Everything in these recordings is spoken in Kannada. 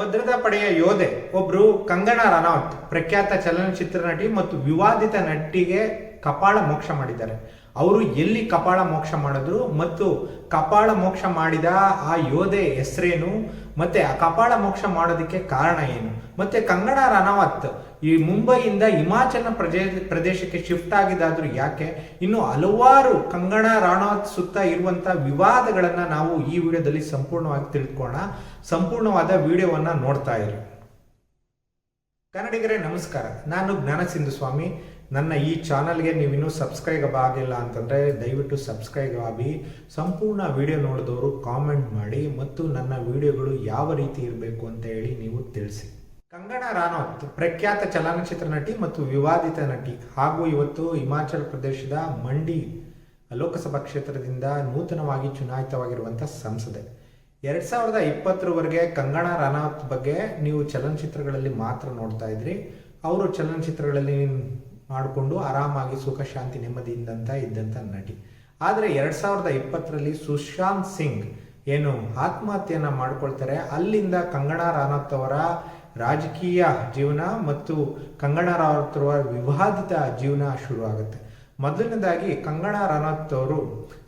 ಭದ್ರತಾ ಪಡೆಯ ಯೋಧೆ ಒಬ್ರು ಕಂಗನಾ ರನೌತ್, ಪ್ರಖ್ಯಾತ ಚಲನಚಿತ್ರ ನಟಿ ಮತ್ತು ವಿವಾದಿತ ನಟಿಗೆ ಕಪಾಳ ಮೋಕ್ಷ ಮಾಡಿದ್ದಾರೆ. ಅವರು ಎಲ್ಲಿ ಕಪಾಳ ಮೋಕ್ಷ ಮಾಡಿದ್ರು ಮತ್ತು ಕಪಾಳ ಮೋಕ್ಷ ಮಾಡಿದ ಆ ಯೋಧೆ ಹೆಸರೇನು, ಮತ್ತೆ ಆ ಕಪಾಳ ಮೋಕ್ಷ ಮಾಡೋದಕ್ಕೆ ಕಾರಣ ಏನು, ಮತ್ತೆ ಕಂಗನಾ ರನವತ್ ಈ ಮುಂಬೈಯಿಂದ ಹಿಮಾಚಲ ಪ್ರದೇಶ ಪ್ರದೇಶಕ್ಕೆ ಶಿಫ್ಟ್ ಆಗಿದ್ದಾದರೂ ಯಾಕೆ? ಇನ್ನು ಹಲವಾರು ಕಂಗಣ ರಾಣಾವತ್ ಸುತ್ತ ಇರುವಂತಹ ವಿವಾದಗಳನ್ನ ನಾವು ಈ ವಿಡಿಯೋದಲ್ಲಿ ಸಂಪೂರ್ಣವಾಗಿ ತಿಳ್ಕೊಳ್ಳೋಣ ಸಂಪೂರ್ಣವಾದ ವಿಡಿಯೋವನ್ನ ನೋಡ್ತಾ ಇರಿ. ಕನ್ನಡಿಗರೇ, ನಮಸ್ಕಾರ. ನಾನು ಜ್ಞಾನಸಿಂಧು ಸ್ವಾಮಿ ನನ್ನ ಈ ಚಾನಲ್ಗೆ ನೀವಿನ್ನೂ ಸಬ್ಸ್ಕ್ರೈಬ್ ಆಗಿಲ್ಲ ಅಂತಂದರೆ ದಯವಿಟ್ಟು ಸಬ್ಸ್ಕ್ರೈಬ್ ಆಗಿ. ಸಂಪೂರ್ಣ ವಿಡಿಯೋ ನೋಡಿದವರು ಕಾಮೆಂಟ್ ಮಾಡಿ ಮತ್ತು ನನ್ನ ವಿಡಿಯೋಗಳು ಯಾವ ರೀತಿ ಇರಬೇಕು ಅಂತ ಹೇಳಿ ನೀವು ತಿಳಿಸಿ. ಕಂಗನಾ ರಾನೌತ್ ಪ್ರಖ್ಯಾತ ಚಲನಚಿತ್ರ ನಟಿ ಮತ್ತು ವಿವಾದಿತ ನಟಿ ಹಾಗೂ ಇವತ್ತು ಹಿಮಾಚಲ ಪ್ರದೇಶದ ಮಂಡಿ ಲೋಕಸಭಾ ಕ್ಷೇತ್ರದಿಂದ ನೂತನವಾಗಿ ಚುನಾಯಿತವಾಗಿರುವಂಥ ಸಂಸದೆ. ಎರಡ್ ಸಾವಿರದ ಇಪ್ಪತ್ತರವರೆಗೆ ಕಂಗಣ ರಾನೌತ್ ಬಗ್ಗೆ ನೀವು ಚಲನಚಿತ್ರಗಳಲ್ಲಿ ಮಾತ್ರ ನೋಡ್ತಾ ಇದ್ರಿ. ಅವರು ಚಲನಚಿತ್ರಗಳಲ್ಲಿ ಮಾಡಿಕೊಂಡು ಆರಾಮಾಗಿ ಸುಖ, ಶಾಂತಿ, ನೆಮ್ಮದಿಯಿಂದಂತ ಇದ್ದಂಥ ನಟಿ. ಆದರೆ ಎರಡ್ ಸಾವಿರದ ಇಪ್ಪತ್ತರಲ್ಲಿ ಸುಶಾಂತ್ ಸಿಂಗ್ ಏನು ಆತ್ಮಹತ್ಯೆಯನ್ನು ಮಾಡ್ಕೊಳ್ತಾರೆ. ಅಲ್ಲಿಂದ ಕಂಗಣ ರಾನೌತ್ ಅವರ ರಾಜಕೀಯ ಜೀವನ ಮತ್ತು ಕಂಗಣ ರಾವತ್ ಅವರ ವಿವಾದಿತ ಜೀವನ ಶುರುವಾಗುತ್ತೆ. ಮೊದಲನೇದಾಗಿ ಕಂಗಣ ರನೌತ್ ಅವರು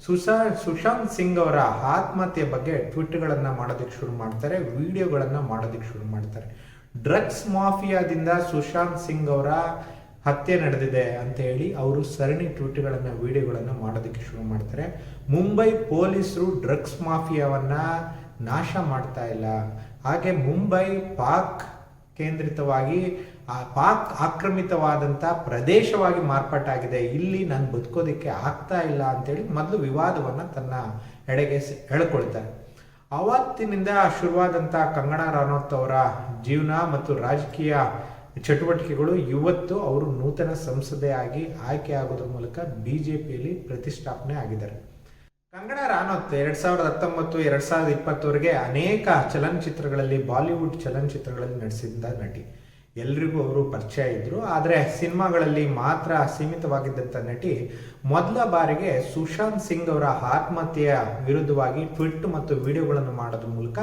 ಸುಶಾ ಸುಶಾಂತ್ ಸಿಂಗ್ ಅವರ ಆತ್ಮಹತ್ಯೆ ಬಗ್ಗೆ ಟ್ವೀಟ್ಗಳನ್ನು ಮಾಡೋದಕ್ಕೆ ಶುರು ಮಾಡ್ತಾರೆ, ವಿಡಿಯೋಗಳನ್ನು ಮಾಡೋದಕ್ಕೆ ಶುರು ಮಾಡ್ತಾರೆ. ಡ್ರಗ್ಸ್ ಮಾಫಿಯಾದಿಂದ ಸುಶಾಂತ್ ಸಿಂಗ್ ಅವರ ಹತ್ಯೆ ನಡೆದಿದೆ ಅಂತ ಹೇಳಿ ಅವರು ಸರಣಿ ಟ್ವೀಟ್ಗಳನ್ನು, ವಿಡಿಯೋಗಳನ್ನು ಮಾಡೋದಕ್ಕೆ ಶುರು ಮಾಡ್ತಾರೆ. ಮುಂಬೈ ಪೊಲೀಸರು ಡ್ರಗ್ಸ್ ಮಾಫಿಯಾವನ್ನ ನಾಶ ಮಾಡ್ತಾ ಇಲ್ಲ. ಹಾಗೆ ಮುಂಬೈ ಪಾಕ್ ಕೇಂದ್ರಿತವಾಗಿ ಆ ಪಾಕ್ ಆಕ್ರಮಿತವಾದಂಥ ಪ್ರದೇಶವಾಗಿ ಮಾರ್ಪಾಟಾಗಿದೆ. ಇಲ್ಲಿ ನಾನು ಬದುಕೋದಕ್ಕೆ ಆಗ್ತಾ ಇಲ್ಲ ಅಂತೇಳಿ ಮೊದಲು ವಿವಾದವನ್ನು ತನ್ನ ಎಡೆಗೆ ಹೇಳ್ಕೊಳ್ತಾರೆ ಅವತ್ತಿನಿಂದ ಶುರುವಾದಂಥ ಕಂಗಣ ರಾನೋತ್ ಅವರ ಜೀವನ ಮತ್ತು ರಾಜಕೀಯ ಚಟುವಟಿಕೆಗಳು ಇವತ್ತು ಅವರು ನೂತನ ಸಂಸದೆಯಾಗಿ ಆಯ್ಕೆ ಆಗೋದ್ರ ಮೂಲಕ ಬಿ ಜೆ ಪಿಯಲ್ಲಿ ಪ್ರತಿಷ್ಠಾಪನೆ ಆಗಿದ್ದಾರೆ. ಕಂಗನಾ ರಾನೌತ್ ಎರಡ್ ಸಾವಿರದ ಹತ್ತೊಂಬತ್ತು, ಎರಡ್ ಸಾವಿರದ ಇಪ್ಪತ್ತವರೆಗೆ ಅನೇಕ ಚಲನಚಿತ್ರಗಳಲ್ಲಿ ಬಾಲಿವುಡ್ ಚಲನಚಿತ್ರಗಳಲ್ಲಿ ನಡೆಸಿದ್ದ ನಟಿ. ಎಲ್ರಿಗೂ ಅವರು ಪರಿಚಯ ಇದ್ರು. ಆದರೆ ಸಿನಿಮಾಗಳಲ್ಲಿ ಮಾತ್ರ ಸೀಮಿತವಾಗಿದ್ದಂಥ ನಟಿ ಮೊದಲ ಬಾರಿಗೆ ಸುಶಾಂತ್ ಸಿಂಗ್ ಅವರ ಆತ್ಮಹತ್ಯೆಯ ವಿರುದ್ಧವಾಗಿ ಟ್ವಿಟ್ ಮತ್ತು ವಿಡಿಯೋಗಳನ್ನು ಮಾಡೋದ್ರ ಮೂಲಕ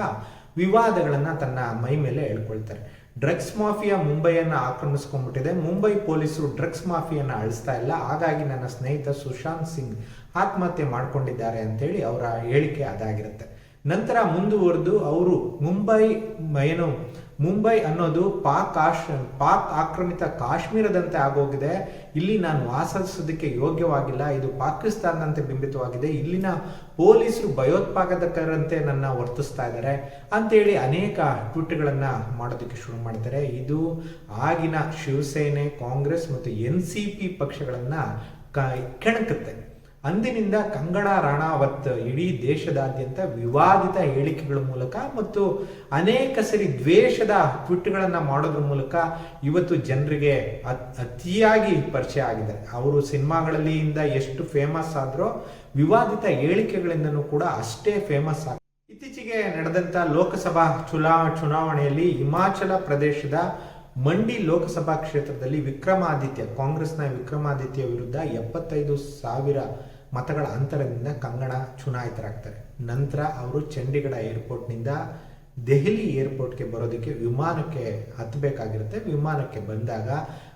ವಿವಾದಗಳನ್ನು ತನ್ನ ಮೈ ಮೇಲೆ ಹೇಳ್ಕೊಳ್ತಾರೆ ಡ್ರಗ್ಸ್ ಮಾಫಿಯಾ ಮುಂಬೈಯನ್ನು ಆಕ್ರಮಿಸ್ಕೊಂಡ್ಬಿಟ್ಟಿದೆ. ಮುಂಬೈ ಪೊಲೀಸರು ಡ್ರಗ್ಸ್ ಮಾಫಿಯನ್ನು ಅಳಿಸ್ತಾ ಇಲ್ಲ. ಹಾಗಾಗಿ ನನ್ನ ಸ್ನೇಹಿತ ಸುಶಾಂತ್ ಸಿಂಗ್ ಆತ್ಮಹತ್ಯೆ ಮಾಡ್ಕೊಂಡಿದ್ದಾರೆ ಅಂತೇಳಿ ಅವರ ಹೇಳಿಕೆ ಅದಾಗಿರುತ್ತೆ. ನಂತರ ಮುಂದುವರೆದು, ಅವರು ಮುಂಬೈ, ಏನು ಮುಂಬೈ ಅನ್ನೋದು ಪಾಕ್ ಆಶ್, ಪಾಕ್ ಆಕ್ರಮಿತ ಕಾಶ್ಮೀರದಂತೆ ಆಗೋಗಿದೆ. ಇಲ್ಲಿ ನಾನು ವಾಸಿಸೋದಕ್ಕೆ ಯೋಗ್ಯವಾಗಿಲ್ಲ. ಇದು ಪಾಕಿಸ್ತಾನದಂತೆ ಬಿಂಬಿತವಾಗಿದೆ. ಇಲ್ಲಿನ ಪೊಲೀಸರು ಭಯೋತ್ಪಾದಕರಂತೆ ನನ್ನ ವರ್ತಿಸ್ತಾ ಇದ್ದಾರೆ. ಅಂತೇಳಿ ಅನೇಕ ಟ್ವೀಟ್ಗಳನ್ನು ಮಾಡೋದಕ್ಕೆ ಶುರು ಮಾಡ್ತಾರೆ ಇದು ಆಗಿನ ಶಿವಸೇನೆ, ಕಾಂಗ್ರೆಸ್ ಮತ್ತು ಎನ್ ಸಿ ಪಿ ಪಕ್ಷಗಳನ್ನು ಕ, ಕೆಣಕುತ್ತೆ. ಅಂದಿನಿಂದ ಕಂಗನಾ ರಾಣಾವತ್ ಇಡೀ ದೇಶದಾದ್ಯಂತ ವಿವಾದಿತ ಹೇಳಿಕೆಗಳ ಮೂಲಕ ಮತ್ತು ಅನೇಕ ಸರಿ ದ್ವೇಷದ ಟ್ವಿಟ್ಗಳನ್ನು ಮಾಡೋದ್ರ ಮೂಲಕ ಇವತ್ತು ಜನರಿಗೆ ಅತ್- ಅತಿಯಾಗಿ ಪರಿಚಯ ಆಗಿದ್ದಾರೆ. ಅವರು ಸಿನಿಮಾಗಳಲ್ಲಿಯಿಂದ ಎಷ್ಟು ಫೇಮಸ್ ಆದ್ರೋ ವಿವಾದಿತ ಹೇಳಿಕೆಗಳಿಂದನೂ ಕೂಡ ಅಷ್ಟೇ ಫೇಮಸ್ ಆಗ, ಇತ್ತೀಚೆಗೆ ನಡೆದಂತ ಲೋಕಸಭಾ ಚುನಾ ಚುನಾವಣೆಯಲ್ಲಿ ಹಿಮಾಚಲ ಪ್ರದೇಶದ ಮಂಡಿ ಲೋಕಸಭಾ ಕ್ಷೇತ್ರದಲ್ಲಿ ವಿಕ್ರಮಾದಿತ್ಯ, ಕಾಂಗ್ರೆಸ್ನ ವಿಕ್ರಮಾದಿತ್ಯ ವಿರುದ್ಧ ಎಪ್ಪತ್ತೈದು ಸಾವಿರ ಮತಗಳ ಅಂತರದಿಂದ ಕಂಗಣ ಚುನಾಯಿತರಾಗ್ತಾರೆ. ನಂತರ ಅವರು ಚಂಡೀಗಢ ಏರ್ಪೋರ್ಟ್ನಿಂದ ದೆಹಲಿ ಏರ್ಪೋರ್ಟ್ಗೆ ಬರೋದಕ್ಕೆ ವಿಮಾನಕ್ಕೆ ಹತ್ತಬೇಕಾಗಿರುತ್ತೆ. ವಿಮಾನಕ್ಕೆ ಬಂದಾಗ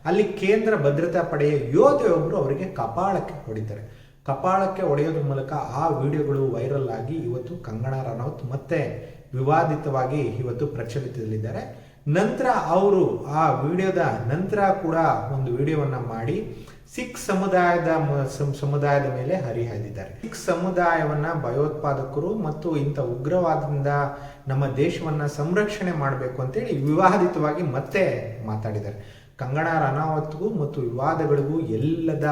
ಅಲ್ಲಿ ಕೇಂದ್ರ ಭದ್ರತಾ ಪಡೆಯ ಯೋಧೆಯೊಬ್ಬರು ಅವರಿಗೆ ಕಪಾಳಕ್ಕೆ ಹೊಡಿತಾರೆ. ಕಪಾಳಕ್ಕೆ ಹೊಡೆಯೋದ್ರ ಮೂಲಕ ಆ ವಿಡಿಯೋಗಳು ವೈರಲ್ ಆಗಿ ಇವತ್ತು ಕಂಗಣ ರನೌತ್ ಮತ್ತೆ ವಿವಾದಿತವಾಗಿ ಇವತ್ತು ಪ್ರಚಲಿತದಲ್ಲಿದ್ದಾರೆ. ನಂತರ ಅವರು ಆ ವಿಡಿಯೋದ ನಂತರ ಕೂಡ ಒಂದು ವಿಡಿಯೋವನ್ನು ಮಾಡಿ ಸಿಖ್ ಸಮುದಾಯದ ಸಮುದಾಯದ ಮೇಲೆ ಹರಿಹಾಯ್ದಿದ್ದಾರೆ ಸಿಖ್ ಸಮುದಾಯವನ್ನ ಭಯೋತ್ಪಾದಕರು ಮತ್ತು ಇಂಥ ಉಗ್ರವಾದದಿಂದ ನಮ್ಮ ದೇಶವನ್ನ ಸಂರಕ್ಷಣೆ ಮಾಡಬೇಕು ಅಂತೇಳಿ ವಿವಾದಿತವಾಗಿ ಮತ್ತೆ ಮಾತಾಡಿದ್ದಾರೆ. ಕಂಗಣ ರನಾವತ್ಗೂ ಮತ್ತು ವಿವಾದಗಳಿಗೂ ಎಲ್ಲದ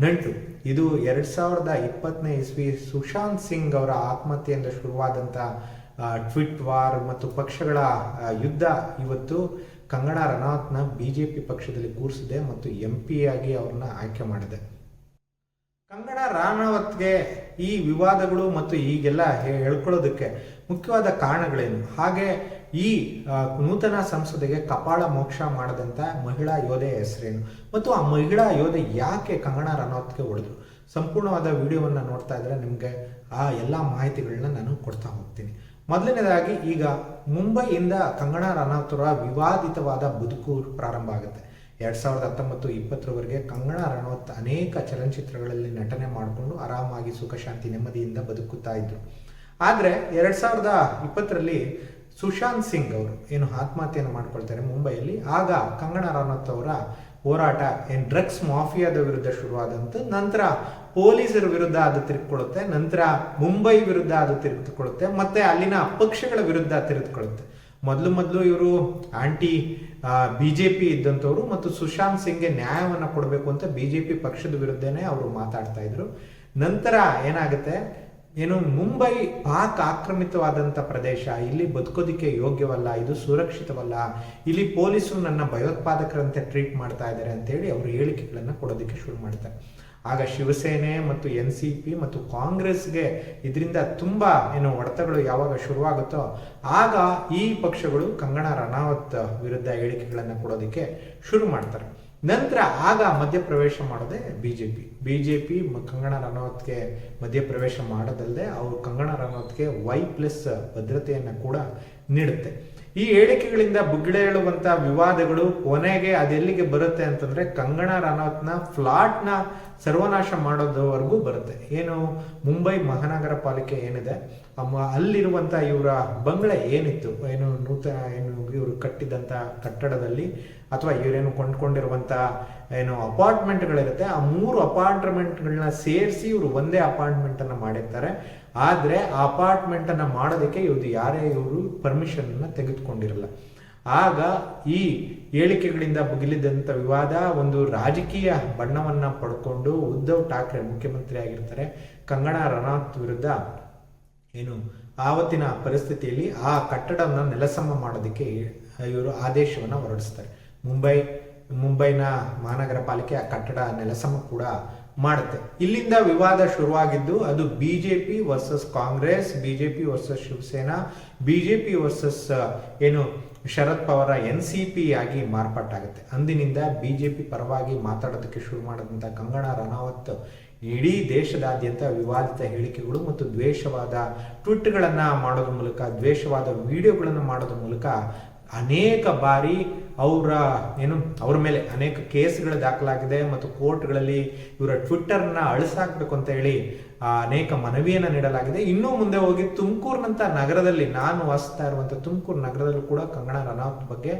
ನಂಟು. ಇದು ಎರಡ್ ಸಾವಿರದ ಇಪ್ಪತ್ತನೇ ಇಸ್ವಿ ಸುಶಾಂತ್ ಸಿಂಗ್ ಅವರ ಆತ್ಮಹತ್ಯೆಯಿಂದ ಶುರುವಾದಂಥ ಟ್ವಿಟ್ ವಾರ್ ಮತ್ತು ಪಕ್ಷಗಳ ಯುದ್ಧ ಇವತ್ತು ಕಂಗನಾ ರನಾವತ್ನ ಬಿ ಜೆ ಪಿ ಪಕ್ಷದಲ್ಲಿ ಕೂರಿಸಿದೆ ಮತ್ತು ಎಂ ಆಗಿ ಅವ್ರನ್ನ ಆಯ್ಕೆ ಮಾಡಿದೆ. ಕಂಗನಾ ರಾಣಾವತ್ಗೆ ಈ ವಿವಾದಗಳು ಮತ್ತು ಈಗೆಲ್ಲ ಹೇಳ್ಕೊಳ್ಳೋದಕ್ಕೆ ಮುಖ್ಯವಾದ ಕಾರಣಗಳೇನು? ಹಾಗೆ ಈ ನೂತನ ಸಂಸದೆಗೆ ಕಪಾಳ ಮೋಕ್ಷ ಮಾಡದಂತ ಮಹಿಳಾ ಯೋಧೆಯ ಹೆಸರೇನು? ಮತ್ತು ಆ ಮಹಿಳಾ ಯೋಧೆ ಯಾಕೆ ಕಂಗಣ ರನೌತ್ಗೆ ಹೊಡೆದ್ರು ಸಂಪೂರ್ಣವಾದ ವಿಡಿಯೋವನ್ನು ನೋಡ್ತಾ ಇದ್ರೆ ನಿಮಗೆ ಆ ಎಲ್ಲ ಮಾಹಿತಿಗಳನ್ನ ನಾನು ಕೊಡ್ತಾ ಹೋಗ್ತೀನಿ. ಮೊದಲನೇದಾಗಿ ಈಗ ಮುಂಬೈಯಿಂದ ಕಂಗಣ ರನೌತ್ ವಿವಾದಿತವಾದ ಬದುಕು ಪ್ರಾರಂಭ ಆಗುತ್ತೆ. ಎರಡು ಸಾವಿರದ ಹತ್ತೊಂಬತ್ತು ಇಪ್ಪತ್ತರವರೆಗೆ ಕಂಗಣ ರನೌತ್ ಅನೇಕ ಚಲನಚಿತ್ರಗಳಲ್ಲಿ ನಟನೆ ಮಾಡಿಕೊಂಡು ಆರಾಮಾಗಿ ಸುಖ, ಶಾಂತಿ, ನೆಮ್ಮದಿಯಿಂದ ಬದುಕುತ್ತಾ ಇದ್ರು. ಆದರೆ ಎರಡು ಸಾವಿರದ ಇಪ್ಪತ್ತರಲ್ಲಿ ಸುಶಾಂತ್ ಸಿಂಗ್ ಅವರು ಏನು ಆತ್ಮಹತ್ಯೆಯನ್ನು ಮಾಡ್ಕೊಳ್ತಾರೆ ಮುಂಬೈಯಲ್ಲಿ, ಆಗ ಕಂಗಣ ರನೌತ್ ಅವರ ಹೋರಾಟ ಏನು ಡ್ರಗ್ಸ್ ಮಾಫಿಯಾದ ವಿರುದ್ಧ ಶುರುವಾದಂತ ನಂತರ ಪೊಲೀಸರ ವಿರುದ್ಧ ಅದು ತಿರುಗಿಕೊಳ್ಳುತ್ತೆ, ನಂತರ ಮುಂಬೈ ವಿರುದ್ಧ ಅದು ತಿರುಗಿಕೊಳ್ಳುತ್ತೆ, ಮತ್ತೆ ಅಲ್ಲಿನ ಪಕ್ಷಗಳ ವಿರುದ್ಧ ತಿರುಗಿಕೊಳ್ಳುತ್ತೆ. ಮೊದಲು ಮೊದಲು ಇವರು ಆಂಟಿ ಬಿ ಜೆ ಪಿ ಇದ್ದಂಥವ್ರು ಮತ್ತು ಸುಶಾಂತ್ ಸಿಂಗ್ಗೆ ನ್ಯಾಯವನ್ನು ಕೊಡಬೇಕು ಅಂತ ಬಿ ಜೆ ಪಿ ಪಕ್ಷದ ವಿರುದ್ಧನೇ ಅವರು ಮಾತಾಡ್ತಾ ಇದ್ರು. ನಂತರ ಏನಾಗುತ್ತೆ? ಏನು ಮುಂಬೈ ಪಾಕ್ ಆಕ್ರಮಿತವಾದಂಥ ಪ್ರದೇಶ, ಇಲ್ಲಿ ಬದುಕೋದಿಕ್ಕೆ ಯೋಗ್ಯವಲ್ಲ, ಇದು ಸುರಕ್ಷಿತವಲ್ಲ, ಇಲ್ಲಿ ಪೊಲೀಸರು ನನ್ನ ಭಯೋತ್ಪಾದಕರಂತೆ ಟ್ರೀಟ್ ಮಾಡ್ತಾ ಇದ್ದಾರೆ ಅಂತೇಳಿ ಅವರು ಹೇಳಿಕೆಗಳನ್ನು ಕೊಡೋದಕ್ಕೆ ಶುರು ಮಾಡ್ತಾರೆ. ಆಗ ಶಿವಸೇನೆ ಮತ್ತು ಎನ್ ಸಿ ಪಿ ಮತ್ತು ಕಾಂಗ್ರೆಸ್ಗೆ ಇದರಿಂದ ತುಂಬ ಏನು ಒಡೆತಗಳು ಯಾವಾಗ ಶುರುವಾಗುತ್ತೋ, ಆಗ ಈ ಪಕ್ಷಗಳು ಕಂಗಣ ರಣಾವತ್ ವಿರುದ್ಧ ಹೇಳಿಕೆಗಳನ್ನು ಕೊಡೋದಕ್ಕೆ ಶುರು ಮಾಡ್ತಾರೆ. ನಂತರ ಆಗ ಮಧ್ಯಪ್ರವೇಶ ಮಾಡೋದೇ B J P B J P Kangana ರನೌತ್ಗೆ ಮಧ್ಯಪ್ರವೇಶ ಮಾಡೋದಲ್ಲದೆ ಅವರು ಕಂಗಣ ರನೌತ್ಗೆ ವೈ ಪ್ಲಸ್ ಭದ್ರತೆಯನ್ನು ಕೂಡ ನೀಡುತ್ತೆ. ಈ ಹೇಳಿಕೆಗಳಿಂದ ಬುಗ್ಗಿಡೇಳುವಂತ ವಿವಾದಗಳು ಕೊನೆಗೆ ಅದೆಲ್ಲಿಗೆ ಬರುತ್ತೆ ಅಂತಂದ್ರೆ ಕಂಗನಾ ರನೌತ್ನ ಫ್ಲಾಟ್ನ ಸರ್ವನಾಶ ಮಾಡೋದವರೆಗೂ ಬರುತ್ತೆ. ಏನು? ಮುಂಬೈ ಮಹಾನಗರ ಪಾಲಿಕೆ ಏನಿದೆ? ಅಲ್ಲಿರುವಂತ ಇವರ ಬಂಗಲೆ ಏನಿತ್ತು? ಏನು ನೂತನ ಏನು ಇವರು ಕಟ್ಟಿದಂತ ಕಟ್ಟಡದಲ್ಲಿ ಅಥವಾ ಇವರೇನು ಕೊಂಡ್ಕೊಂಡಿರುವಂತ, ಏನು ಅಪಾರ್ಟ್ಮೆಂಟ್ಗಳಿರುತ್ತೆ, ಆ ಮೂರು ಅಪಾರ್ಟ್ಮೆಂಟ್ಗಳನ್ನ ಸೇರಿಸಿ ಇವರು ಒಂದೇ ಅಪಾರ್ಟ್ಮೆಂಟ್ ಅನ್ನ ಮಾಡಿರ್ತಾರೆ. ಆದ್ರೆ ಆ ಅಪಾರ್ಟ್ಮೆಂಟ್ ಅನ್ನ ಮಾಡೋದಕ್ಕೆ ಇವ್ರು ಯಾರೇ ಇವರು ಪರ್ಮಿಷನ್ ಅನ್ನ ತೆಗೆದುಕೊಂಡಿರಲ್ಲ. ಆಗ ಈ ಹೇಳಿಕೆಗಳಿಂದ ಬುಗಿಲಿದ್ದಂಥ ವಿವಾದ ಒಂದು ರಾಜಕೀಯ ಬಣ್ಣವನ್ನು ಪಡ್ಕೊಂಡು ಉದ್ಧವ್ ಠಾಕ್ರೆ ಮುಖ್ಯಮಂತ್ರಿ ಆಗಿರ್ತಾರೆ. ಕಂಗನಾ ರನೌತ್ ವಿರುದ್ಧ ಏನು ಆವತ್ತಿನ ಪರಿಸ್ಥಿತಿಯಲ್ಲಿ ಆ ಕಟ್ಟಡವನ್ನು ನೆಲಸಮ ಮಾಡೋದಕ್ಕೆ ಇವರು ಆದೇಶವನ್ನು ಹೊರಡಿಸ್ತಾರೆ. ಮುಂಬೈ, ಮುಂಬೈನ ಮಹಾನಗರ ಪಾಲಿಕೆ ಆ ಕಟ್ಟಡ ನೆಲಸಮ ಕೂಡ ಮಾಡುತ್ತೆ. ಇಲ್ಲಿಂದ ವಿವಾದ ಶುರುವಾಗಿದ್ದು ಅದು BJP versus Congress, BJP versus Shiv Sena, BJP versus ಏನು Sharad Pawar N C P ಆಗಿ ಮಾರ್ಪಾಟಾಗುತ್ತೆ. ಅಂದಿನಿಂದ ಬಿಜೆಪಿ ಪರವಾಗಿ ಮಾತಾಡೋದಕ್ಕೆ ಶುರು ಮಾಡಿದಂಥ ಕಂಗನಾ ರನಾವತ್ ಇಡೀ ದೇಶದಾದ್ಯಂತ ವಿವಾದಿತ ಹೇಳಿಕೆಗಳು ಮತ್ತು ದ್ವೇಷವಾದ ಟ್ವಿಟ್ಗಳನ್ನು ಮಾಡೋದ್ರ ಮೂಲಕ, ದ್ವೇಷವಾದ ವಿಡಿಯೋಗಳನ್ನು ಮಾಡೋದ್ರ ಮೂಲಕ ಅನೇಕ ಬಾರಿ ಅವರ, ಏನು, ಅವ್ರ ಮೇಲೆ ಅನೇಕ ಕೇಸ್ಗಳು ದಾಖಲಾಗಿದೆ ಮತ್ತು ಕೋರ್ಟ್ಗಳಲ್ಲಿ ಇವರ ಟ್ವಿಟ್ಟರ್ನ ಅಳಿಸಾಕ್ಬೇಕು ಅಂತ ಹೇಳಿ ಅನೇಕ ಮನವಿಯನ್ನು ನೀಡಲಾಗಿದೆ. ಇನ್ನೂ ಮುಂದೆ ಹೋಗಿ ತುಮಕೂರಿನಂಥ ನಗರದಲ್ಲಿ ನಾನು ವಾಸಿಸ್ತಾ ಇರುವಂಥ ತುಮಕೂರು ನಗರದಲ್ಲೂ ಕೂಡ ಕಂಗಣ ರನೌತ್ ಬಗ್ಗೆ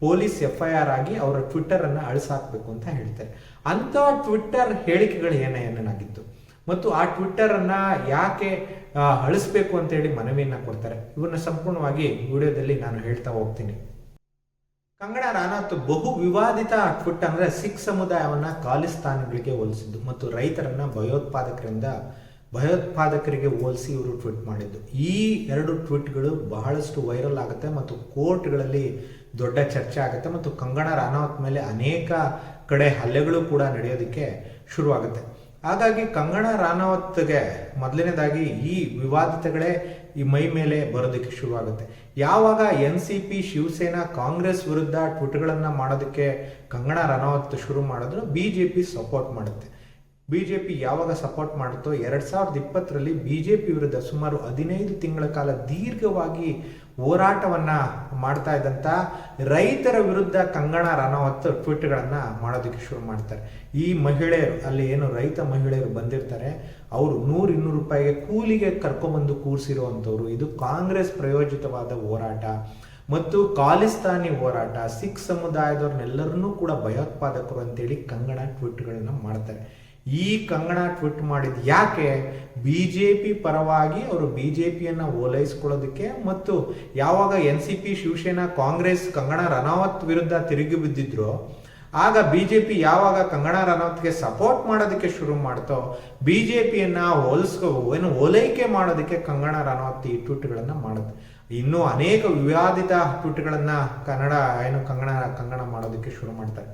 ಪೊಲೀಸ್ ಎಫ್ ಐ ಆರ್ ಆಗಿ ಅವರ ಟ್ವಿಟ್ಟರ್ ಅನ್ನ ಅಳಿಸಾಕ್ಬೇಕು ಅಂತ ಹೇಳ್ತಾರೆ. ಅಂತ ಟ್ವಿಟ್ಟರ್ ಹೇಳಿಕೆಗಳು ಏನೇ, ಏನೇನಾಗಿತ್ತು? ಮತ್ತು ಆ ಟ್ವಿಟ್ಟರ್ ಅನ್ನ ಯಾಕೆ ಅಳಿಸ್ಬೇಕು ಅಂತ ಹೇಳಿ ಮನವಿಯನ್ನ ಕೊಡ್ತಾರೆ? ಇವನ್ನ ಸಂಪೂರ್ಣವಾಗಿ ವಿಡಿಯೋದಲ್ಲಿ ನಾನು ಹೇಳ್ತಾ ಹೋಗ್ತೀನಿ. ಕಂಗನಾ ರಾನಾಥ್ ಬಹು ವಿವಾದಿತ ಟ್ವಿಟ್ ಅಂದ್ರೆ ಸಿಖ್ ಸಮುದಾಯವನ್ನ ಖಾಲಿಸ್ತಾನಗಳಿಗೆ ಹೋಲಿಸಿದ್ದು ಮತ್ತು ರೈತರನ್ನ ಭಯೋತ್ಪಾದಕರಿಂದ, ಭಯೋತ್ಪಾದಕರಿಗೆ ಹೋಲಿಸಿ ಇವರು ಟ್ವೀಟ್ ಮಾಡಿದ್ದು. ಈ ಎರಡು ಟ್ವೀಟ್ಗಳು ಬಹಳಷ್ಟು ವೈರಲ್ ಆಗುತ್ತೆ ಮತ್ತು ಕೋರ್ಟ್ಗಳಲ್ಲಿ ದೊಡ್ಡ ಚರ್ಚೆ ಆಗುತ್ತೆ ಮತ್ತು ಕಂಗಣ ರಾನಾವತ್ ಮೇಲೆ ಅನೇಕ ಕಡೆ ಹಲ್ಲೆಗಳು ಕೂಡ ನಡೆಯೋದಕ್ಕೆ ಶುರುವಾಗುತ್ತೆ. ಹಾಗಾಗಿ ಕಂಗಣ ರಾನಾವತ್ಗೆ ಮೊದಲನೇದಾಗಿ ಈ ವಿವಾದಿತಗಳೇ ಈ ಮೈ ಮೇಲೆ ಬರೋದಕ್ಕೆ ಶುರುವಾಗುತ್ತೆ. ಯಾವಾಗ N C P, Shiv Sena, Congress ವಿರುದ್ಧ ಟ್ವಿಟ್ಗಳನ್ನು ಮಾಡೋದಕ್ಕೆ ಕಂಗಣ ರನಾವತ್ ಶುರು ಮಾಡಿದ್ರು, ಬಿ ಜೆ ಪಿ ಸಪೋರ್ಟ್ ಮಾಡುತ್ತೆ. ಬಿ ಜೆ ಪಿ ಯಾವಾಗ ಸಪೋರ್ಟ್ ಮಾಡುತ್ತೋ, ಎರಡು ಸಾವಿರದ ಇಪ್ಪತ್ತರಲ್ಲಿ ಬಿ ಜೆ ಪಿ ವಿರುದ್ಧ ಸುಮಾರು ಹದಿನೈದು ತಿಂಗಳ ಕಾಲ ದೀರ್ಘವಾಗಿ ಹೋರಾಟವನ್ನು ಮಾಡ್ತಾ ಇದ್ದಂಥ ರೈತರ ವಿರುದ್ಧ ಕಂಗಣ ರನಾವತ್ ಟ್ವೀಟ್ಗಳನ್ನು ಮಾಡೋದಕ್ಕೆ ಶುರು ಮಾಡ್ತಾರೆ. ಈ ಮಹಿಳೆಯರು, ಅಲ್ಲಿ ಏನು ರೈತ ಮಹಿಳೆಯರು ಬಂದಿರ್ತಾರೆ ಅವರು ನೂರು ಇನ್ನೂರು ರೂಪಾಯಿಗೆ ಕೂಲಿಗೆ ಕರ್ಕೊಂಬಂದು ಕೂರಿಸಿರುವಂಥವ್ರು. ಇದು ಕಾಂಗ್ರೆಸ್ ಪ್ರಯೋಜಿತವಾದ ಹೋರಾಟ ಮತ್ತು ಖಾಲಿಸ್ತಾನಿ ಹೋರಾಟ. ಸಿಖ್ ಸಮುದಾಯದವ್ರನ್ನೆಲ್ಲರನ್ನೂ ಕೂಡ ಭಯೋತ್ಪಾದಕರು ಅಂತೇಳಿ ಕಂಗಣ ಟ್ವೀಟ್ಗಳನ್ನು ಮಾಡ್ತಾರೆ. ಈ ಕಂಗಣ ಟ್ವಿಟ್ ಮಾಡಿದ ಯಾಕೆ? ಬಿ ಜೆ ಪಿ ಪರವಾಗಿ ಅವರು ಬಿ ಜೆ ಪಿಯನ್ನು ಓಲೈಸ್ಕೊಳ್ಳೋದಕ್ಕೆ ಮತ್ತು ಯಾವಾಗ N C P, Shiv Sena, Congress, Kangana Ranaut ವಿರುದ್ಧ ತಿರುಗಿ ಬಿದ್ದಿದ್ರು ಆಗ ಬಿ ಜೆ ಪಿ ಯಾವಾಗ ಕಂಗಣ ರನೌತ್ಗೆ ಸಪೋರ್ಟ್ ಮಾಡೋದಕ್ಕೆ ಶುರು ಮಾಡ್ತೋ ಬಿ ಜೆ ಪಿಯನ್ನ ಹೋಲಿಸ್ಕೋ, ಏನು ಓಲೈಕೆ ಮಾಡೋದಕ್ಕೆ ಕಂಗಣ ರನೌತ್ ಈ ಟ್ವೀಟ್ಗಳನ್ನು ಮಾಡುತ್ತೆ. ಇನ್ನೂ ಅನೇಕ ವಿವಾದಿತ ಟ್ವೀಟ್ಗಳನ್ನು ಕನ್ನಡ, ಏನು ಕಂಗಣ ಕಂಗಣ ಮಾಡೋದಕ್ಕೆ ಶುರು ಮಾಡ್ತಾರೆ.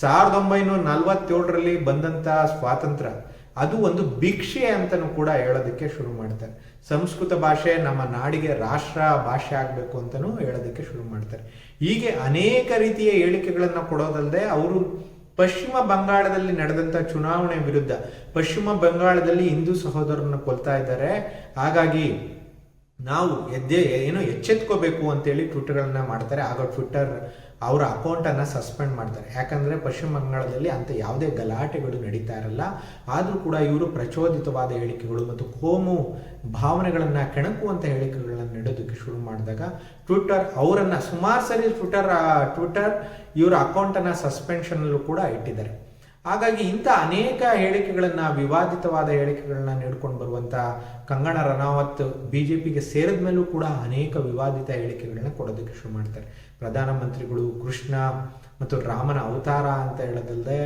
ಸಾವಿರದ ಒಂಬೈನೂರ ನಲ್ವತ್ತೇಳರಲ್ಲಿ ಬಂದಂತ ಸ್ವಾತಂತ್ರ್ಯ ಅದು ಒಂದು ಭಿಕ್ಷೆ ಅಂತಲೂ ಕೂಡ ಹೇಳೋದಕ್ಕೆ ಶುರು ಮಾಡ್ತಾರೆ. ಸಂಸ್ಕೃತ ಭಾಷೆ ನಮ್ಮ ನಾಡಿಗೆ ರಾಷ್ಟ್ರ ಭಾಷೆ ಆಗಬೇಕು ಅಂತಲೂ ಹೇಳೋದಕ್ಕೆ ಶುರು ಮಾಡ್ತಾರೆ. ಹೀಗೆ ಅನೇಕ ರೀತಿಯ ಹೇಳಿಕೆಗಳನ್ನು ಕೊಡೋದಲ್ಲದೆ ಅವರು ಪಶ್ಚಿಮ ಬಂಗಾಳದಲ್ಲಿ ನಡೆದಂತ ಚುನಾವಣೆ ವಿರುದ್ಧ ಪಶ್ಚಿಮ ಬಂಗಾಳದಲ್ಲಿ ಹಿಂದೂ ಸಹೋದರರನ್ನು ಕೊಲ್ತಾ ಇದ್ದಾರೆ. ಹಾಗಾಗಿ ನಾವು ಎದ್ದೆ ಏನೋ ಎಚ್ಚೆತ್ಕೋಬೇಕು ಅಂತೇಳಿ ಟ್ವಿಟರ್ಗಳನ್ನ ಮಾಡ್ತಾರೆ. ಆಗ ಟ್ವಿಟ್ಟರ್ ಅವರ ಅಕೌಂಟನ್ನು ಸಸ್ಪೆಂಡ್ ಮಾಡ್ತಾರೆ. ಯಾಕಂದರೆ ಪಶ್ಚಿಮ ಬಂಗಾಳದಲ್ಲಿ ಅಂಥ ಯಾವುದೇ ಗಲಾಟೆಗಳು ನಡೀತಾ ಇರಲ್ಲ. ಆದರೂ ಕೂಡ ಇವರು ಪ್ರಚೋದಿತವಾದ ಹೇಳಿಕೆಗಳು ಮತ್ತು ಕೋಮು ಭಾವನೆಗಳನ್ನು ಕೆಣಕುವಂಥ ಹೇಳಿಕೆಗಳನ್ನು ನೀಡೋದಕ್ಕೆ ಶುರು ಮಾಡಿದಾಗ ಟ್ವಿಟರ್ ಅವರನ್ನು ಸುಮಾರು ಸರಿ ಟ್ವಿಟರ್ ಟ್ವಿಟರ್ ಇವರ ಅಕೌಂಟನ್ನು ಸಸ್ಪೆನ್ಷನಲ್ಲೂ ಕೂಡ ಇಟ್ಟಿದ್ದಾರೆ. ಹಾಗಾಗಿ ಇಂಥ ಅನೇಕ ಹೇಳಿಕೆಗಳನ್ನು, ವಿವಾದಿತವಾದ ಹೇಳಿಕೆಗಳನ್ನ ನೀಡ್ಕೊಂಡು ಬರುವಂಥ ಕಂಗಣ ರನಾವತ್ ಬಿ ಜೆ ಪಿಗೆ ಸೇರಿದ ಮೇಲೂ ಕೂಡ ಅನೇಕ ವಿವಾದಿತ ಹೇಳಿಕೆಗಳನ್ನ ಕೊಡೋದಕ್ಕೆ ಶುರು ಮಾಡ್ತಾರೆ. ಪ್ರಧಾನಮಂತ್ರಿಗಳು ಕೃಷ್ಣ ಮತ್ತು ರಾಮನ ಅವತಾರ ಅಂತ ಹೇಳೋದಲ್ಲದೆ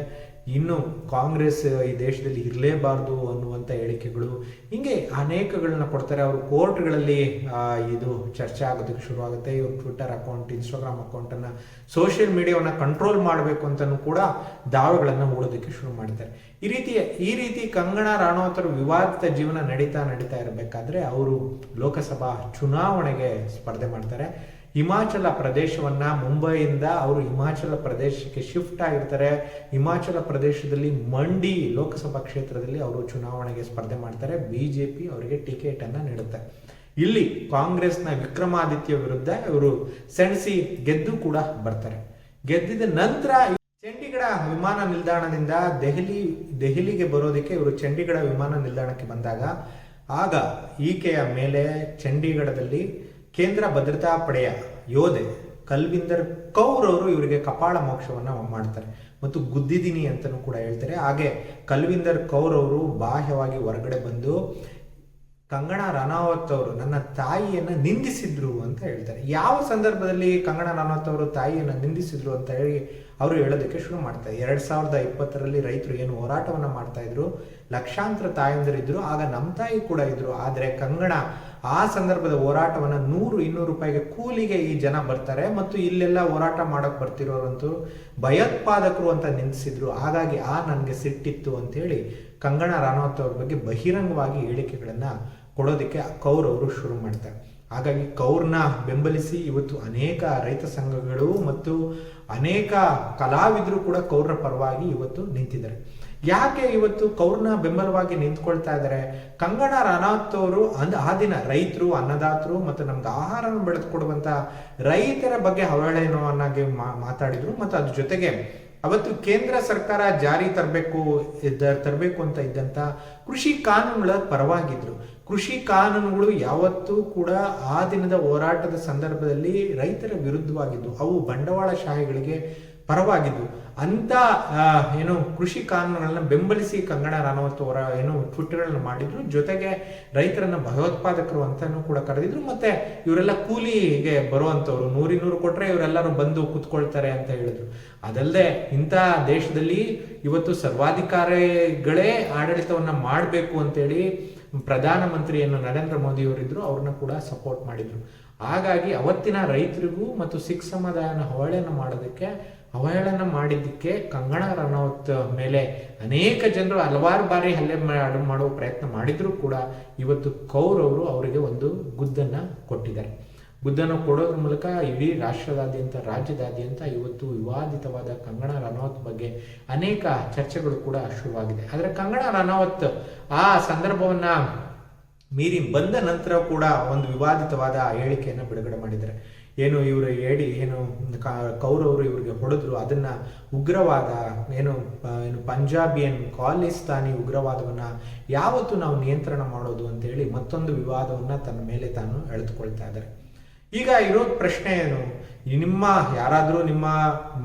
ಇನ್ನು ಕಾಂಗ್ರೆಸ್ ಈ ದೇಶದಲ್ಲಿ ಇರಲೇಬಾರ್ದು ಅನ್ನುವಂಥ ಹೇಳಿಕೆಗಳು. ಹಿಂಗೆ ಅನೇಕಗಳನ್ನ ಕೊಡ್ತಾರೆ. ಅವರು ಕೋರ್ಟ್ಗಳಲ್ಲಿ ಇದು ಚರ್ಚೆ ಆಗೋದಕ್ಕೆ ಶುರು ಆಗುತ್ತೆ. ಟ್ವಿಟರ್ ಅಕೌಂಟ್ ಇನ್ಸ್ಟಾಗ್ರಾಮ್ ಅಕೌಂಟನ್ನು ಸೋಷಿಯಲ್ ಮೀಡಿಯಾವನ್ನು ಕಂಟ್ರೋಲ್ ಮಾಡಬೇಕು ಅಂತಲೂ ಕೂಡ ದಾವೆಗಳನ್ನು ಹೂಡೋದಕ್ಕೆ ಶುರು ಮಾಡ್ತಾರೆ. ಈ ರೀತಿ ಈ ರೀತಿ ಕಂಗಣ ರಾಣೋತರ ವಿವಾದಿತ ಜೀವನ ನಡೀತಾ ನಡೀತಾ ಇರಬೇಕಾದ್ರೆ ಅವರು ಲೋಕಸಭಾ ಚುನಾವಣೆಗೆ ಸ್ಪರ್ಧೆ ಮಾಡ್ತಾರೆ. ಹಿಮಾಚಲ ಪ್ರದೇಶವನ್ನ ಮುಂಬೈಯಿಂದ ಅವರು ಹಿಮಾಚಲ ಪ್ರದೇಶಕ್ಕೆ ಶಿಫ್ಟ್ ಆಗಿರ್ತಾರೆ. ಹಿಮಾಚಲ ಪ್ರದೇಶದಲ್ಲಿ ಮಂಡಿ ಲೋಕಸಭಾ ಕ್ಷೇತ್ರದಲ್ಲಿ ಅವರು ಚುನಾವಣೆಗೆ ಸ್ಪರ್ಧೆ ಮಾಡ್ತಾರೆ. ಬಿಜೆಪಿ ಅವರಿಗೆ ಟಿಕೆಟ್ ಅನ್ನ ನೀಡುತ್ತೆ. ಇಲ್ಲಿ ಕಾಂಗ್ರೆಸ್ನ ವಿಕ್ರಮಾದಿತ್ಯ ವಿರುದ್ಧ ಇವರು ಸೆಣಸಿ ಗೆದ್ದು ಕೂಡ ಬರ್ತಾರೆ. ಗೆದ್ದಿದ ನಂತರ ಚಂಡೀಗಢ ವಿಮಾನ ನಿಲ್ದಾಣದಿಂದ ದೆಹಲಿ, ದೆಹಲಿಗೆ ಬರೋದಕ್ಕೆ ಇವರು ಚಂಡೀಗಢ ವಿಮಾನ ನಿಲ್ದಾಣಕ್ಕೆ ಬಂದಾಗ ಆಗ ಈಕೆಯ ಮೇಲೆ ಚಂಡೀಗಢದಲ್ಲಿ ಕೇಂದ್ರ ಭದ್ರತಾ ಪಡೆಯ ಯೋಧೆ ಕಲ್ವಿಂದರ್ ಕೌರ್ ಅವರು ಇವರಿಗೆ ಕಪಾಳ ಮೋಕ್ಷವನ್ನು ಮಾಡ್ತಾರೆ. ಮತ್ತು ಗುದ್ದಿದಿನಿ ಅಂತಲೂ ಕೂಡ ಹೇಳ್ತಾರೆ. ಹಾಗೆ ಕಲ್ವಿಂದರ್ ಕೌರ್ ಅವರು ಬಾಹ್ಯವಾಗಿ ಹೊರಗಡೆ ಬಂದು ಕಂಗಣ ರನಾವತ್ ಅವರು ನನ್ನ ತಾಯಿಯನ್ನ ನಿಂದಿಸಿದ್ರು ಅಂತ ಹೇಳ್ತಾರೆ. ಯಾವ ಸಂದರ್ಭದಲ್ಲಿ ಕಂಗಣ ರನಾವತ್ ಅವರು ತಾಯಿಯನ್ನ ನಿಂದಿಸಿದ್ರು ಅಂತ ಹೇಳಿ ಅವರು ಹೇಳೋದಕ್ಕೆ ಶುರು ಮಾಡ್ತಾರೆ. ಎರಡು ಸಾವಿರದ ಇಪ್ಪತ್ತರಲ್ಲಿ ರೈತರು ಏನು ಹೋರಾಟವನ್ನು ಮಾಡ್ತಾ ಇದ್ರು? ಲಕ್ಷಾಂತರ ತಾಯಂದಿರಿದ್ರು. ಆಗ ನಮ್ಮ ತಾಯಿ ಕೂಡ ಇದ್ರು. ಆದರೆ ಕಂಗಣ ಆ ಸಂದರ್ಭದ ಹೋರಾಟವನ್ನು ನೂರು ಇನ್ನೂರು ರೂಪಾಯಿಗೆ ಕೂಲಿಗೆ ಈ ಜನ ಬರ್ತಾರೆ ಮತ್ತು ಇಲ್ಲೆಲ್ಲ ಹೋರಾಟ ಮಾಡೋಕೆ ಬರ್ತಿರೋರಂತೂ ಭಯೋತ್ಪಾದಕರು ಅಂತ ನಿಂದಿಸಿದ್ರು ಹಾಗಾಗಿ ಆ ನನಗೆ ಸಿಟ್ಟಿತ್ತು ಅಂತ ಹೇಳಿ ಕಂಗಣ ರಾಣಾವತ್ ಅವ್ರ ಬಗ್ಗೆ ಬಹಿರಂಗವಾಗಿ ಹೇಳಿಕೆಗಳನ್ನು ಕೊಡೋದಕ್ಕೆ ಕೌರ್ ಅವರು ಶುರು ಮಾಡ್ತಾರೆ. ಹಾಗಾಗಿ ಕೌರ್ನ ಬೆಂಬಲಿಸಿ ಇವತ್ತು ಅನೇಕ ರೈತ ಸಂಘಗಳು ಮತ್ತು ಅನೇಕ ಕಲಾವಿದರು ಕೂಡ ಕೌರ್ನ ಪರವಾಗಿ ಇವತ್ತು ನಿಂತಿದ್ದಾರೆ. ಯಾಕೆ ಇವತ್ತು ಕೌರ್ನ ಬೆಂಬಲವಾಗಿ ನಿಂತ್ಕೊಳ್ತಾ ಇದ್ದಾರೆ ಕಂಗಣ ರನಾಥ್ ಅವರು ಅಂದ ಆ ದಿನ ರೈತರು, ಅನ್ನದಾತರು ಮತ್ತು ನಮ್ಗೆ ಆಹಾರ ಬೆಳೆದುಕೊಡುವಂತ ರೈತರ ಬಗ್ಗೆ ಅವಹೇಳನವನ್ನಾಗಿ ಮಾತಾಡಿದ್ರು. ಮತ್ತು ಅದ್ರ ಜೊತೆಗೆ ಅವತ್ತು ಕೇಂದ್ರ ಸರ್ಕಾರ ಜಾರಿ ತರಬೇಕು, ಇದ್ದ, ತರಬೇಕು ಅಂತ ಇದ್ದಂತ ಕೃಷಿ ಕಾನೂನುಗಳ ಪರವಾಗಿದ್ರು. ಕೃಷಿ ಕಾನೂನುಗಳು ಯಾವತ್ತೂ ಕೂಡ ಆ ದಿನದ ಹೋರಾಟದ ಸಂದರ್ಭದಲ್ಲಿ ರೈತರ ವಿರುದ್ಧವಾಗಿದ್ದು, ಅವು ಬಂಡವಾಳಶಾಹಿಗಳಿಗೆ ಪರವಾಗಿದ್ದು ಅಂತ ಏನು ಕೃಷಿ ಕಾನೂನುಗಳನ್ನ ಬೆಂಬಲಿಸಿ ಕಂಗಣ ರಾಣಾವತ್ ಅವರ ಏನು ಟ್ವಿಟ್ಗಳನ್ನ ಮಾಡಿದ್ರು. ಜೊತೆಗೆ ರೈತರನ್ನ ಭಯೋತ್ಪಾದಕರು ಅಂತಾನು ಕೂಡ ಕರೆದಿದ್ರು. ಮತ್ತೆ ಇವರೆಲ್ಲ ಕೂಲಿಗೆ ಬರುವಂತವ್ರು ನೂರಿನೂರು ಕೊಟ್ರೆ ಇವರೆಲ್ಲರೂ ಬಂದು ಕುತ್ಕೊಳ್ತಾರೆ ಅಂತ ಹೇಳಿದ್ರು. ಅದಲ್ಲದೆ ಇಂಥ ದೇಶದಲ್ಲಿ ಇವತ್ತು ಸರ್ವಾಧಿಕಾರಿಗಳೇ ಆಡಳಿತವನ್ನ ಮಾಡಬೇಕು ಅಂತೇಳಿ ಪ್ರಧಾನಮಂತ್ರಿಯನ್ನು ನರೇಂದ್ರ ಮೋದಿ ಅವರಿದ್ರು, ಅವ್ರನ್ನ ಕೂಡ ಸಪೋರ್ಟ್ ಮಾಡಿದ್ರು. ಹಾಗಾಗಿ ಅವತ್ತಿನ ರೈತರಿಗೂ ಮತ್ತು ಸಿಖ್ ಸಮುದಾಯನ ಹೊಳೆಯನ್ನು ಮಾಡೋದಕ್ಕೆ ಅವಹೇಳನ ಮಾಡಿದ್ದಕ್ಕೆ ಕಂಗಣ ರನೌತ್ ಮೇಲೆ ಅನೇಕ ಜನರು ಹಲವಾರು ಬಾರಿ ಹಲ್ಲೆ ಮಾಡುವ ಪ್ರಯತ್ನ ಮಾಡಿದ್ರು ಕೂಡ ಇವತ್ತು ಕೌರ್ ಅವರು ಅವರಿಗೆ ಒಂದು ಗುದ್ದನ್ನ ಕೊಟ್ಟಿದ್ದಾರೆ. ಗುದ್ದನ್ನು ಕೊಡೋದ್ರ ಮೂಲಕ ಇಡೀ ರಾಷ್ಟ್ರದಾದ್ಯಂತ, ರಾಜ್ಯದಾದ್ಯಂತ ಇವತ್ತು ವಿವಾದಿತವಾದ ಕಂಗಣ ರನೌತ್ ಬಗ್ಗೆ ಅನೇಕ ಚರ್ಚೆಗಳು ಕೂಡ ಶುರುವಾಗಿದೆ. ಆದರೆ ಕಂಗಣ ರನೌತ್ ಆ ಸಂದರ್ಭವನ್ನ ಮೀರಿ ಬಂದ ನಂತರ ಕೂಡ ಒಂದು ವಿವಾದಿತವಾದ ಹೇಳಿಕೆಯನ್ನು ಬಿಡುಗಡೆ ಮಾಡಿದ್ದಾರೆ. ಏನು ಇವರು ಹೇಳಿ, ಏನು ಕೌರವರು ಇವರಿಗೆ ಹೊಡೆದ್ರು. ಅದನ್ನ ಉಗ್ರವಾದ, ಏನು ಏನು ಪಂಜಾಬಿಯನ್ ಖಾಲಿಸ್ತಾನಿ ಉಗ್ರವಾದವನ್ನ ಯಾವತ್ತು ನಾವು ನಿಯಂತ್ರಣ ಮಾಡೋದು ಅಂತೇಳಿ ಮತ್ತೊಂದು ವಿವಾದವನ್ನ ತನ್ನ ಮೇಲೆ ತಾನು ಎಳೆದುಕೊಳ್ತಾ ಇದ್ದಾರೆ. ಈಗ ಇರೋ ಪ್ರಶ್ನೆ ಏನು? ನಿಮ್ಮ ಯಾರಾದರೂ ನಿಮ್ಮ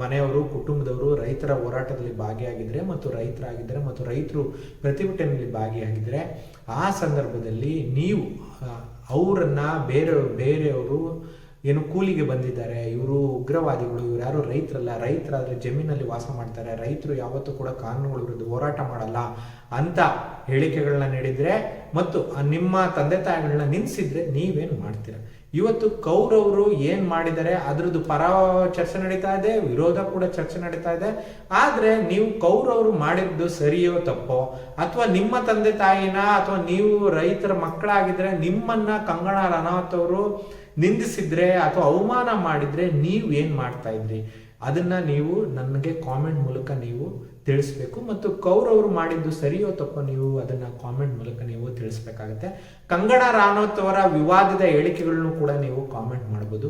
ಮನೆಯವರು, ಕುಟುಂಬದವರು ರೈತರ ಹೋರಾಟದಲ್ಲಿ ಭಾಗಿಯಾಗಿದ್ದರೆ ಮತ್ತು ರೈತರಾಗಿದ್ದರೆ ಮತ್ತು ರೈತರು ಪ್ರತಿಭಟನೆಯಲ್ಲಿ ಭಾಗಿಯಾಗಿದ್ದರೆ ಆ ಸಂದರ್ಭದಲ್ಲಿ ನೀವು ಅವರನ್ನು ಬೇರೆ, ಬೇರೆಯವರು ಏನು ಕೂಲಿಗೆ ಬಂದಿದ್ದಾರೆ, ಇವರು ಉಗ್ರವಾದಿಗಳು, ಇವ್ರು ಯಾರು ರೈತರಲ್ಲ. ರೈತರಾದರೆ ಜಮೀನಲ್ಲಿ ವಾಸ ಮಾಡ್ತಾರೆ. ರೈತರು ಯಾವತ್ತೂ ಕೂಡ ಕಾನೂನುಗಳ ವಿರುದ್ಧ ಹೋರಾಟ ಮಾಡಲ್ಲ ಅಂತ ಹೇಳಿಕೆಗಳನ್ನ ನೀಡಿದ್ರೆ ಮತ್ತು ನಿಮ್ಮ ತಂದೆ ತಾಯಿಗಳನ್ನ ನಿಲ್ಲಿಸಿದ್ರೆ ನೀವೇನು ಮಾಡ್ತೀರಾ? ಇವತ್ತು ಕೌರವರು ಏನ್ ಮಾಡಿದ್ದಾರೆ, ಅದ್ರದ್ದು ಪರ ಚರ್ಚೆ ನಡೀತಾ ಇದೆ, ವಿರೋಧ ಕೂಡ ಚರ್ಚೆ ನಡೀತಾ ಇದೆ. ಆದ್ರೆ ನೀವು ಕೌರವರು ಮಾಡಿದ್ದು ಸರಿಯೋ ತಪ್ಪೋ? ಅಥವಾ ನಿಮ್ಮ ತಂದೆ ತಾಯಿನ ಅಥವಾ ನೀವು ರೈತರ ಮಕ್ಕಳಾಗಿದ್ರೆ ನಿಮ್ಮನ್ನ ಕಂಗಣ ರನಾಥ್ ಅವರು ನಿಂದಿಸಿದ್ರೆ ಅಥವಾ ಅವಮಾನ ಮಾಡಿದ್ರೆ ನೀವು ಏನು ಮಾಡ್ತಾ ಇದ್ರಿ? ಅದನ್ನ ನೀವು ನನಗೆ ಕಾಮೆಂಟ್ ಮೂಲಕ ನೀವು ತಿಳಿಸ್ಬೇಕು ಮತ್ತು ಕೌರವರು ಮಾಡಿದ್ದು ಸರಿಯೋ ತಪ್ಪೋ ನೀವು ಅದನ್ನ ಕಾಮೆಂಟ್ ಮೂಲಕ ನೀವು ತಿಳಿಸ್ಬೇಕಾಗತ್ತೆ. ಕಂಗಣ ರಾನೋತ್ ಅವರ ವಿವಾದದ ಹೇಳಿಕೆಗಳನ್ನು ಕೂಡ ನೀವು ಕಾಮೆಂಟ್ ಮಾಡ್ಬೋದು.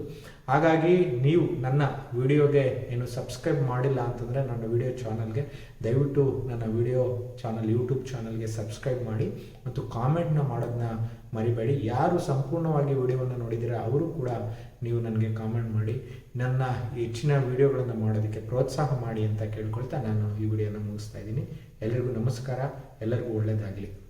ಹಾಗಾಗಿ ನೀವು ನನ್ನ ವಿಡಿಯೋಗೆ ಏನು ಸಬ್ಸ್ಕ್ರೈಬ್ ಮಾಡಿಲ್ಲ ಅಂತಂದರೆ ನನ್ನ ವಿಡಿಯೋ ಚಾನಲ್ಗೆ ದಯವಿಟ್ಟು ನನ್ನ ವಿಡಿಯೋ ಚಾನಲ್ ಯೂಟ್ಯೂಬ್ ಚಾನಲ್ಗೆ ಸಬ್ಸ್ಕ್ರೈಬ್ ಮಾಡಿ ಮತ್ತು ಕಾಮೆಂಟ್ನ ಮಾಡೋದನ್ನ ಮರಿಬೇಡಿ. ಯಾರು ಸಂಪೂರ್ಣವಾಗಿ ವಿಡಿಯೋವನ್ನು ನೋಡಿದ್ದೀರಾ, ಅವರು ಕೂಡ ನೀವು ನನಗೆ ಕಾಮೆಂಟ್ ಮಾಡಿ. ನನ್ನ ಹೆಚ್ಚಿನ ವಿಡಿಯೋಗಳನ್ನು ಮಾಡೋದಕ್ಕೆ ಪ್ರೋತ್ಸಾಹ ಮಾಡಿ ಅಂತ ಕೇಳ್ಕೊಳ್ತಾ ನಾನು ಈ ವಿಡಿಯೋನ ಮುಗಿಸ್ತಾ ಇದ್ದೀನಿ. ಎಲ್ಲರಿಗೂ ನಮಸ್ಕಾರ. ಎಲ್ಲರಿಗೂ ಒಳ್ಳೆಯದಾಗಲಿ